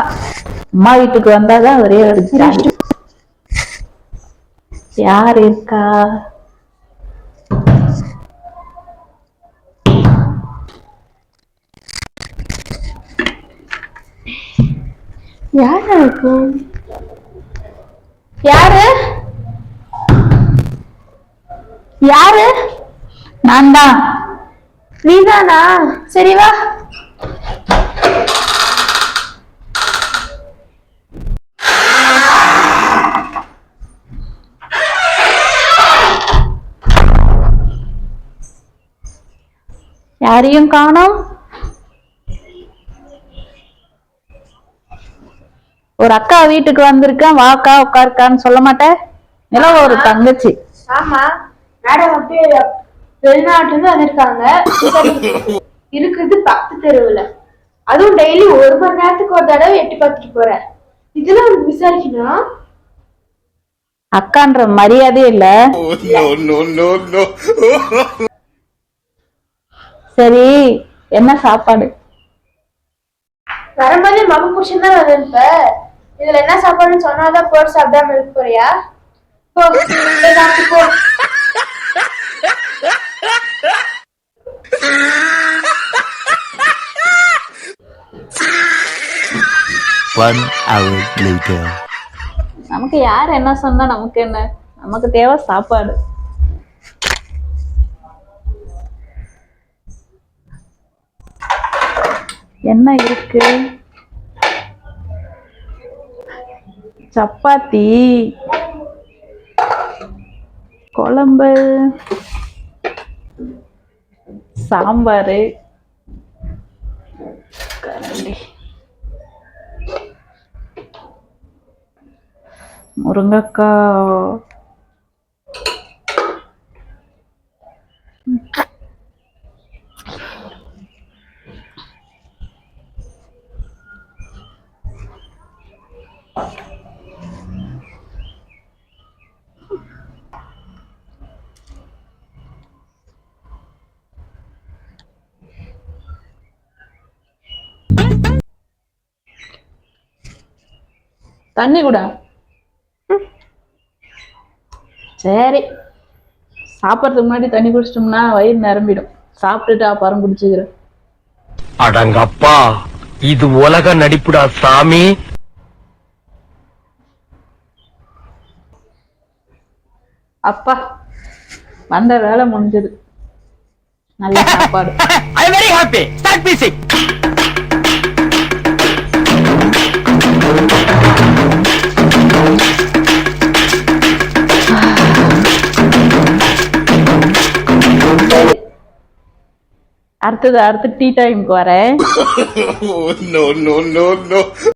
அம்மா வீட்டுக்கு வந்தாதான் ஒரே ஒரு யார் இருக்கா? யாரா இருக்கும் யாரு? யாரு? நான் தான் நீதானா? சரி வா. யாரையும் காணோம்? ஒரு அக்கா வீட்டுக்கு வந்திருக்கேன். வாக்கா உட்காருக்கான்னு சொல்ல மாட்டேன். நிலவ ஒரு தங்கச்சி. ஆமா. மேடம் அப்படியே வெளிநாட்டுல இருந்து வந்திருக்காங்க. இருக்குது பத்து தெருவுல. அதுவும் டெய்லி ஒரு மணி நேரத்துக்கு ஒரு தடவை எட்டி பார்த்துட்டு போறேன். இதுல விசாரிக்கணும்? அக்கான்ற மரியாதையே இல்ல. சரி என்ன சாப்பாடு? வரும்போதே மகன் புருஷன் தான் வந்திருப்ப இதுல என்ன சாப்பாடுன்னு சொன்னாதான் போட்டு சாப்பிடாம இருக்க போறியா? போ போய் சாப்பிட்டு போ. One hour later. நமக்கு யார் என்ன சொன்னா நமக்கு என்ன? நமக்கு தேவை சாப்பாடு. என்ன இருக்கு? சப்பாத்தி. குழம்பு. சாம்பார். கரண்டி. முருங்கக்காய். தண்ணி கூட. சரி. சாப்பிட்றதுக்கு முன்னாடி தண்ணி குடிச்சிட்டோம்னா வயிறு நிரம்பிடும். சாப்பிட்டுட்டு அப்புறம் குடிச்சுக்கிறேன் அடங்கப்பா. இது உலக நடிப்புடா சாமி. அப்பா வந்த வேலை முடிஞ்சது. நல்ல சாப்பாடு. ஐ வெரி ஹாப்பி ஸ்டார்ட் சரி அடுத்தது அடுத்து டீ டைமுக்கு வரேன்.